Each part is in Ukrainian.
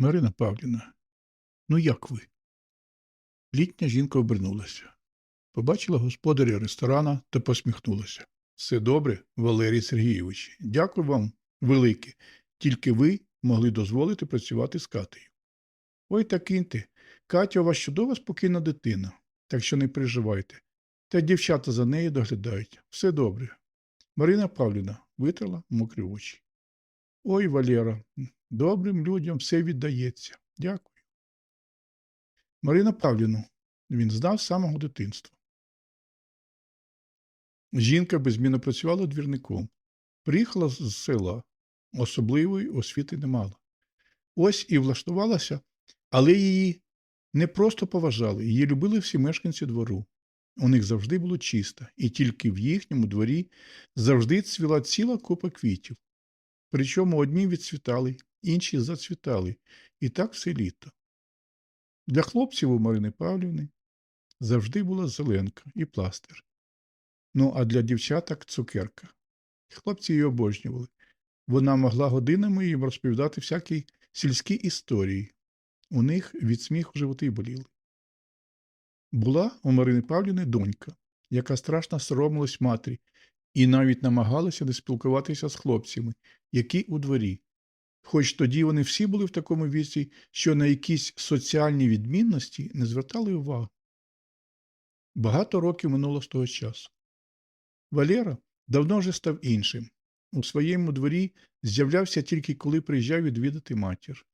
Марина Павлівна, ну як ви? Літня жінка обернулася. Побачила господаря ресторана та посміхнулася. Все добре, Валерій Сергійович. Дякую вам велике. Тільки ви могли дозволити працювати з Катею. Ой та киньте. Катя у вас чудова спокійна дитина, так що не переживайте. Та дівчата за нею доглядають. Все добре. Марина Павлівна витерла мокрі очі. Ой, Валера, добрим людям все віддається. Дякую. Марина Павлівну він знав з самого дитинства. Жінка безмінно працювала двірником. Приїхала з села, особливої освіти не мала. Ось і влаштувалася, але її не просто поважали, її любили всі мешканці двору. У них завжди було чисто, і тільки в їхньому дворі завжди цвіла ціла купа квітів. Причому одні відцвітали, інші зацвітали, і так все літо. Для хлопців у Марини Павлівни завжди була зеленка і пластир. Ну, а для дівчаток цукерка. Хлопці її обожнювали. Вона могла годинами їм розповідати всякі сільські історії. У них від сміху животи боліли. Була у Марини Павлівни донька, яка страшно соромилась матері і навіть намагалася не спілкуватися з хлопцями, які у дворі. Хоч тоді вони всі були в такому віці, що на якісь соціальні відмінності не звертали увагу. Багато років минуло з того часу. Валера давно вже став іншим. У своєму дворі з'являвся тільки коли приїжджав відвідати матір,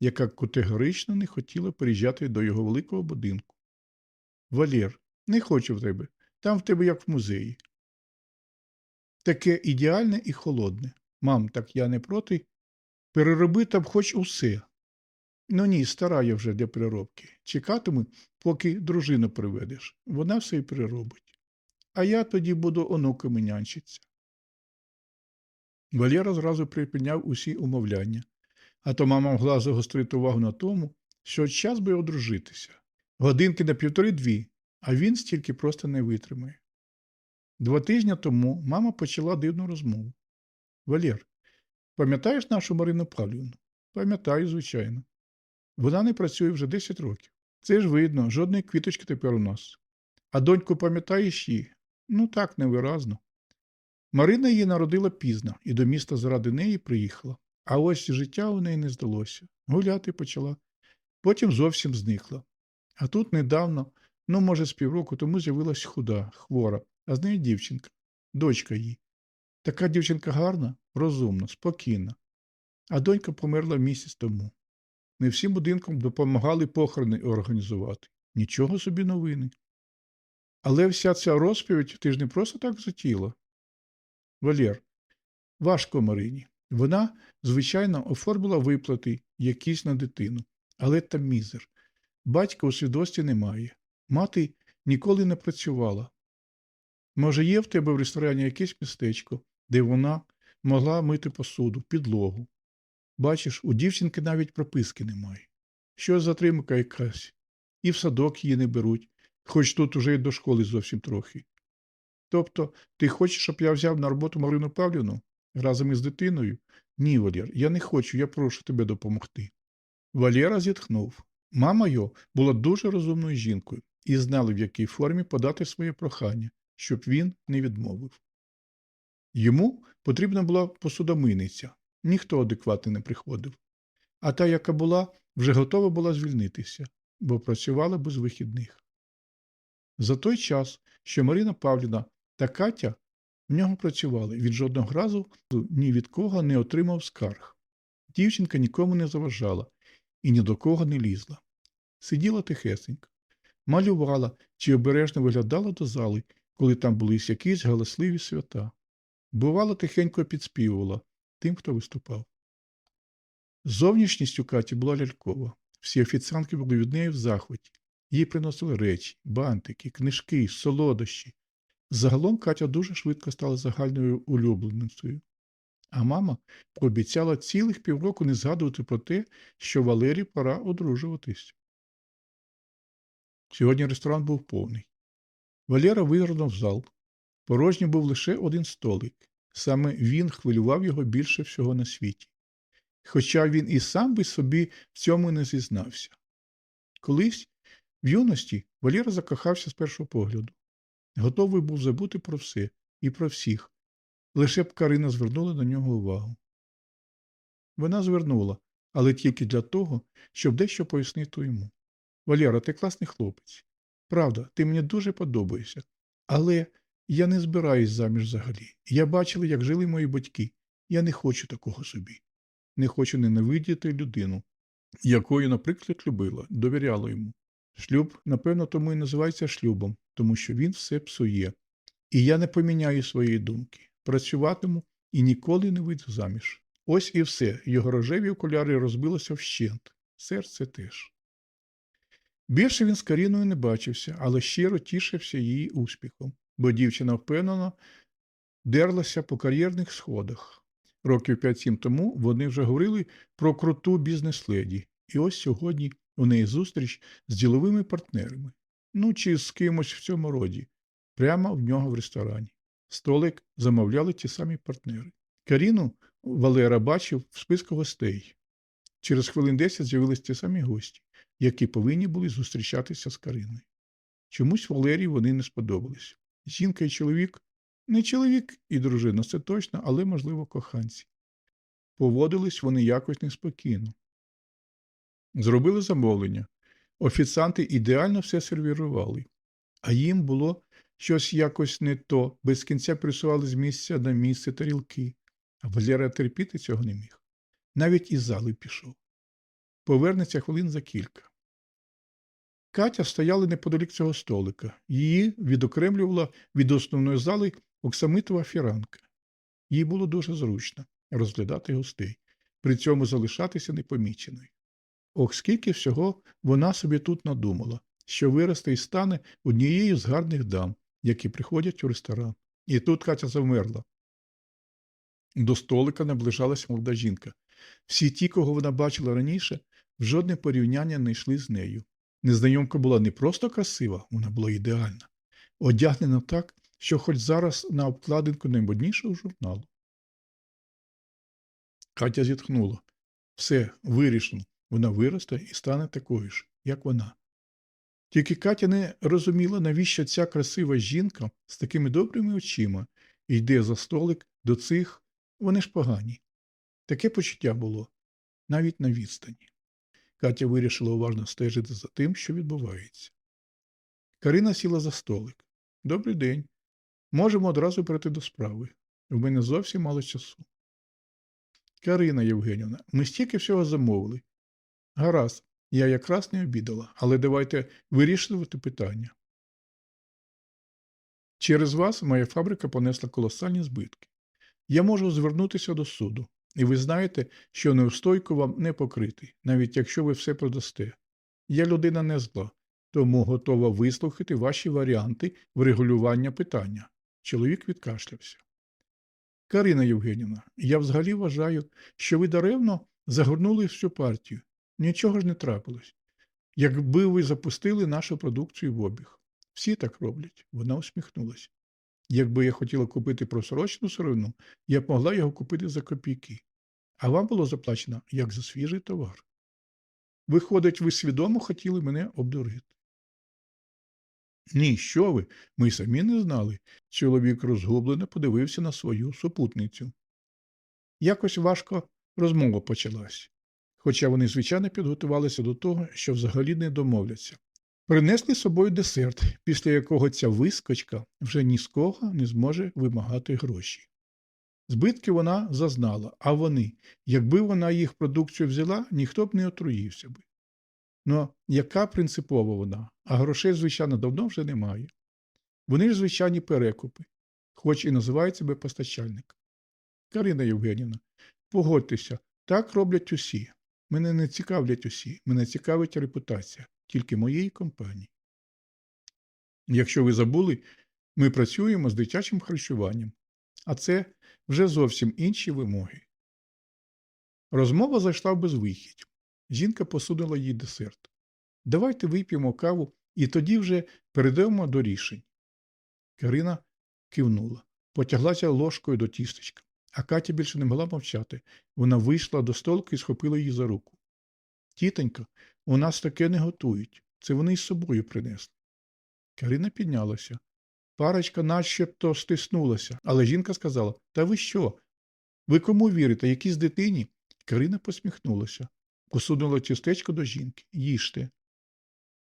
яка категорично не хотіла переїжджати до його великого будинку. Валєр, не хочу в тебе, там в тебе як в музеї. Таке ідеальне і холодне. Мам, так я не проти. Перероби там хоч усе. Ну ні, стара я вже для переробки. Чекатиму, поки дружину приведеш. Вона все й переробить. А я тоді буду онуками нянчиться. Валєра зразу припиняв усі умовляння, а то мама могла загострити увагу на тому, що час би одружитися. Годинки на півтори-дві, а він стільки просто не витримає. Два тижні тому мама почала дивну розмову. Валєр, пам'ятаєш нашу Марину Павлівну? Пам'ятаю, звичайно. Вона не працює вже 10 років. Це ж видно, жодної квіточки тепер у нас. А доньку пам'ятаєш її? Ну так, невиразно. Марина її народила пізно і до міста заради неї приїхала. А ось життя у неї не здалося. Гуляти почала. Потім зовсім зникла. А тут недавно, ну, може, з півроку тому з'явилась худа, хвора, а з нею дівчинка, дочка її. Така дівчинка гарна, розумна, спокійна. А донька померла місяць тому. Ми всім будинкам допомагали похорони організувати. Нічого собі новини. Але вся ця розповідь ти ж не просто так затіла. Валєр, важко Марині. Вона, звичайно, оформила виплати якісь на дитину, але там мізер. Батька у свідості немає. Мати ніколи не працювала. Може, є в тебе в ресторані якесь містечко, де вона могла мити посуду, підлогу. Бачиш, у дівчинки навіть прописки немає. Що затримка якась, і в садок її не беруть, хоч тут уже й до школи зовсім трохи. Тобто, ти хочеш, щоб я взяв на роботу Марину Павлівну разом із дитиною? Ні, Валєр, я не хочу, я прошу тебе допомогти. Валєра зітхнув. Мама його була дуже розумною жінкою і знала, в якій формі подати своє прохання, щоб він не відмовив. Йому потрібна була посудомийниця, ніхто адекватний не приходив. А та, яка була, вже готова була звільнитися, бо працювала без вихідних. За той час, що Марина Павлівна та Катя в нього працювали, він жодного разу ні від кого не отримав скарг. Дівчинка нікому не заважала і ні до кого не лізла. Сиділа тихесенько, малювала чи обережно виглядала до зали, коли там були якісь галасливі свята. Бувало, тихенько підспівувала тим, хто виступав. Зовнішність у Каті була лялькова. Всі офіціантки були від неї в захваті. Їй приносили речі, бантики, книжки, солодощі. Загалом Катя дуже швидко стала загальною улюбленицею. А мама пообіцяла цілих півроку не згадувати про те, що Валері пора одружуватись. Сьогодні ресторан був повний. Валера визирнув зал. Порожній був лише один столик. Саме він хвилював його більше всього на світі. хоча він і сам би собі в цьому не зізнався. Колись в юності Валєра закохався з першого погляду. Готовий був забути про все і про всіх, лише б Карина звернула на нього увагу. Вона звернула, але тільки для того, щоб дещо пояснити йому. Валєра, ти класний хлопець. Правда, ти мені дуже подобаєшся. Але я не збираюсь заміж взагалі. Я бачила, як жили мої батьки. Я не хочу такого собі. Не хочу ненавидіти людину, якою, наприклад, любила, довіряла йому. Шлюб, напевно, тому і називається шлюбом, тому що він все псує. І я не поміняю своєї думки. Працюватиму і ніколи не вийду заміж. Ось і все. Його рожеві окуляри розбилося вщент. Серце теж. Більше він з Каріною не бачився, але щиро тішився її успіхом, бо дівчина впевнено дерлася по кар'єрних сходах. Років 5-7 тому вони вже говорили про круту бізнес-леді, і ось сьогодні у неї зустріч з діловими партнерами, ну чи з кимось в цьому роді, прямо в нього в ресторані. Столик замовляли ті самі партнери. Каріну Валера бачив в списку гостей. Через хвилин 10 з'явились ті самі гості, які повинні були зустрічатися з Кариною. Чомусь Валерії вони не сподобались. Жінка і чоловік не чоловік і дружина, це точно, але, можливо, коханці. Поводились вони якось неспокійно. Зробили замовлення. Офіціанти ідеально все сервірували, а їм було щось якось не то, без кінця присували з місця на місце тарілки, а Валера терпіти цього не міг. Навіть із зали пішов. Повернеться хвилин за кілька. Катя стояла неподалік цього столика. Її відокремлювала від основної зали оксамитова фіранка. Їй було дуже зручно розглядати гостей, при цьому залишатися непоміченою. Ох, скільки всього вона собі тут надумала, що виросте і стане однією з гарних дам, які приходять у ресторан. І тут Катя завмерла. До столика наближалась молода жінка. Всі ті, кого вона бачила раніше, жодне порівняння не йшли з нею. Незнайомка була не просто красива, вона була ідеальна, одягнена так, що хоч зараз на обкладинку наймоднішого журналу. Катя зітхнула. Все, вирішено, вона виросте і стане такою ж, як вона. Тільки Катя не розуміла, навіщо ця красива жінка з такими добрими очима йде за столик до цих, вони ж погані. Таке почуття було навіть на відстані. Катя вирішила уважно стежити за тим, що відбувається. Карина сіла за столик. Добрий день. Можемо одразу перейти до справи. В мене зовсім мало часу. Карина Євгенівна, ми стільки всього замовили. Гаразд, я якраз не обідала, але давайте вирішувати питання. Через вас моя фабрика понесла колосальні збитки. Я можу звернутися до суду, і ви знаєте, що неустойку вам не покрити, навіть якщо ви все продасте. Я людина не зла, тому готова вислухати ваші варіанти врегулювання питання. Чоловік відкашлявся. Карина Євгенівна, я взагалі вважаю, що ви даремно загорнули всю партію. Нічого ж не трапилось. Якби ви запустили нашу продукцію в обіг. Всі так роблять. Вона усміхнулася. Якби я хотіла купити просрочну сировину, я б могла його купити за копійки. А вам було заплачено як за свіжий товар. Виходить, ви свідомо хотіли мене обдурити. Ні, що ви? Ми самі не знали. Чоловік розгублено подивився на свою супутницю. Якось важко розмова почалась, хоча вони, звичайно, підготувалися до того, що взагалі не домовляться. Принесли з собою десерт, після якого ця вискочка вже ні з кого не зможе вимагати гроші. Збитки вона зазнала, а вони, якби вона їх продукцію взяла, ніхто б не отруївся би. Ну, яка принципова вона, а грошей, звичайно, давно вже немає. Вони ж звичайні перекупи, хоч і називають себе постачальник. Карина Євгенівна, погодьтеся, так роблять усі. Мене не цікавлять усі, мене цікавить репутація тільки моєї компанії. Якщо ви забули, ми працюємо з дитячим харчуванням, а це вже зовсім інші вимоги. Розмова зайшла в безвихідь. Жінка посудила їй десерт. Давайте вип'ємо каву і тоді вже перейдемо до рішень. Карина кивнула, потяглася ложкою до тістечка. А Катя більше не могла мовчати. Вона вийшла до столика і схопила її за руку. Тітонька, у нас таке не готують. Це вони із собою принесли. Карина піднялася. Парочка начебто стиснулася, але жінка сказала: Та ви що? Ви кому вірите, якійсь дитині? Карина посміхнулася, посунула тістечко до жінки. Їжте.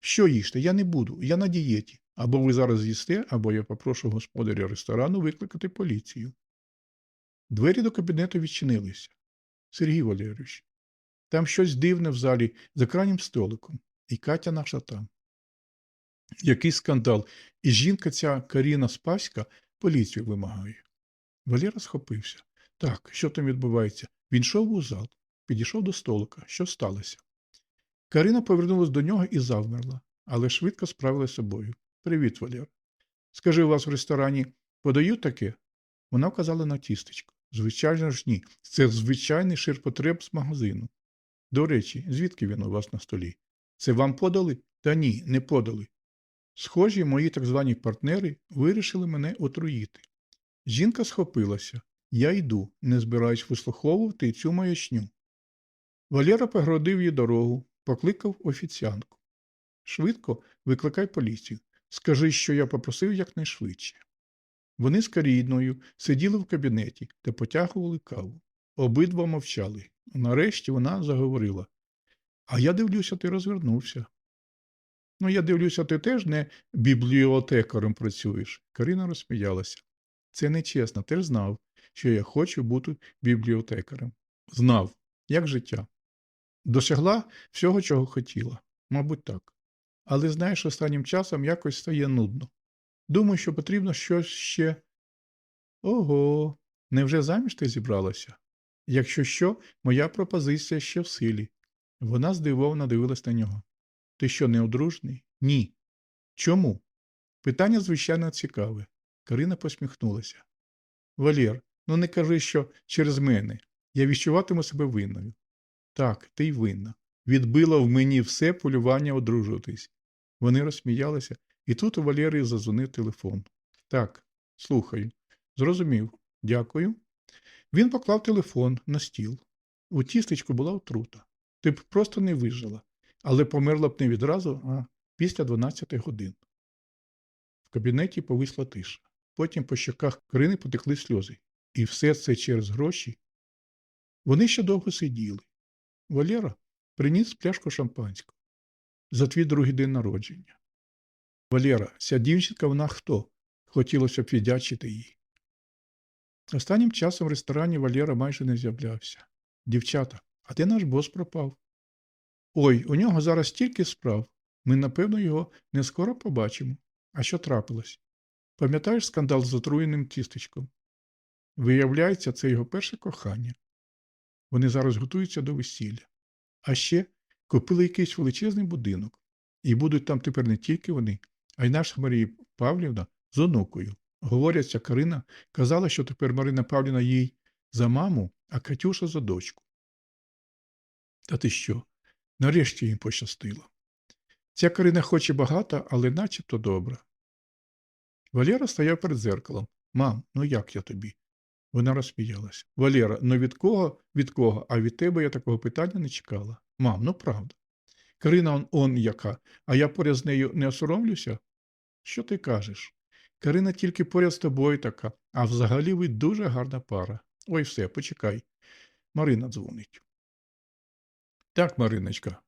Що їжте? Я не буду, я на дієті. Або ви зараз їсте, або я попрошу господаря ресторану викликати поліцію. Двері до кабінету відчинилися. Сергій Валерійович, там щось дивне в залі за крайнім столиком, і Катя наша там. Який скандал. І жінка ця Каріна Спаська поліцію вимагає. Валера схопився. Так, що там відбувається? Він йшов у зал, підійшов до столика. Що сталося? Карина повернулась до нього і завмерла, але швидко справилася собою. Привіт, Валер. Скажи, у вас в ресторані подають таке? Вона вказала на тістечко. Звичайно ж ні. Це звичайний ширпотреб з магазину. До речі, звідки він у вас на столі? Це вам подали? Та ні, не подали. Схожі, мої так звані партнери вирішили мене отруїти. Жінка схопилася. Я йду, не збираюсь вислуховувати цю маячню. Валера погородив їй дорогу, покликав офіціантку. Швидко викликай поліцію. Скажи, що я попросив якнайшвидше. Вони з Карідною сиділи в кабінеті та потягували каву. Обидва мовчали. Нарешті вона заговорила. А я дивлюся, ти розвернувся. Ну, я дивлюся, ти теж не бібліотекарем працюєш. Карина розсміялася. Це нечесно, ти ж знав, що я хочу бути бібліотекарем. Знав, як життя. Досягла всього, чого хотіла. Мабуть, так. Але знаєш, останнім часом якось стає нудно. Думаю, що потрібно щось ще. Ого, невже заміж ти зібралася? Якщо що, моя пропозиція ще в силі. Вона здивовано дивилась на нього. Ти що, неодружний? Ні. Чому? Питання, звичайно, цікаве. Карина посміхнулася. Валєр, ну не кажи, що через мене. Я відчуватиму себе винною. Так, ти й винна. Відбила в мені все полювання одружуватись. Вони розсміялися, і тут у Валерії зазвонив телефон. Так, слухаю. Зрозумів. Дякую. Він поклав телефон на стіл. У тістечку була отрута. Ти б просто не вижила, але померла б не відразу, а після 12 годин. В кабінеті повисла тиша. Потім по щоках Карини потекли сльози. І все це через гроші. Вони ще довго сиділи. Валера приніс пляшку шампанського за твій другий день народження. Валера, ця дівчинка вона хто? Хотілося б віддячити їй. Останнім часом в ресторані Валера майже не з'являвся. Дівчата, а де наш бос пропав? Ой, у нього зараз стільки справ. Ми, напевно, його не скоро побачимо. А що трапилось? Пам'ятаєш скандал з отруєним тістечком? Виявляється, це його перше кохання. Вони зараз готуються до весілля. А ще купили якийсь величезний будинок. І будуть там тепер не тільки вони, а й наша Марія Павлівна з онукою. Говорять, ця Карина казала, що тепер Марина Павлівна їй за маму, а Катюша за дочку. Та ти що? Нарешті їм пощастило. Ця Карина хоче багато, але начебто добра. Валера стояв перед зеркалом. Мам, ну як я тобі? Вона розсміялася. Валера, ну від кого, від кого, а від тебе я такого питання не чекала. Мам, ну правда. Карина он, он яка, а я поряд з нею не осоромлюся? Що ти кажеш? Карина тільки поряд з тобою така, а взагалі ви дуже гарна пара. Ой, все, почекай. Марина дзвонить. Так, Мариночка,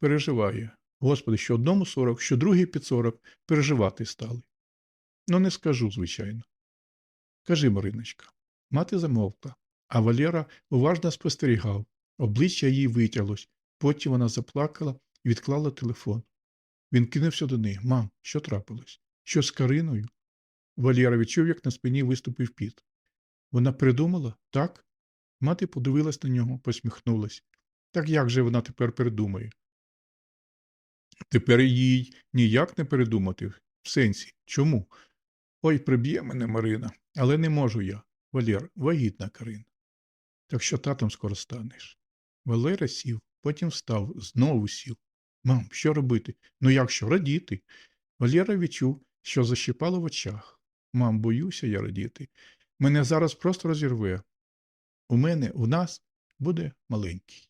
переживає. Господи, що одному сорок, що другий під сорок переживати стали. Ну, не скажу, звичайно. Кажи, Мариночка. Мати замовкла, а Валера уважно спостерігав. Обличчя їй витяглось. Потім вона заплакала і відклала телефон. Він кинувся до неї. Мам, що трапилось? Що з Кариною? Валєра відчув, як на спині виступив піт. Вона придумала, так? Мати подивилась на нього, посміхнулась. Так як же вона тепер передумає? Тепер їй ніяк не передумати. В сенсі. Чому? Ой, приб'є мене Марина, але не можу я. Валєр, вагітна Карина. Так що татом скоро станеш. Валера сів, потім встав, знову сів. Мам, що робити? Ну як що, радіти? Валера відчув, що защипало в очах. Мам, боюся я радіти. Мене зараз просто розірве. у мене, у нас буде маленький.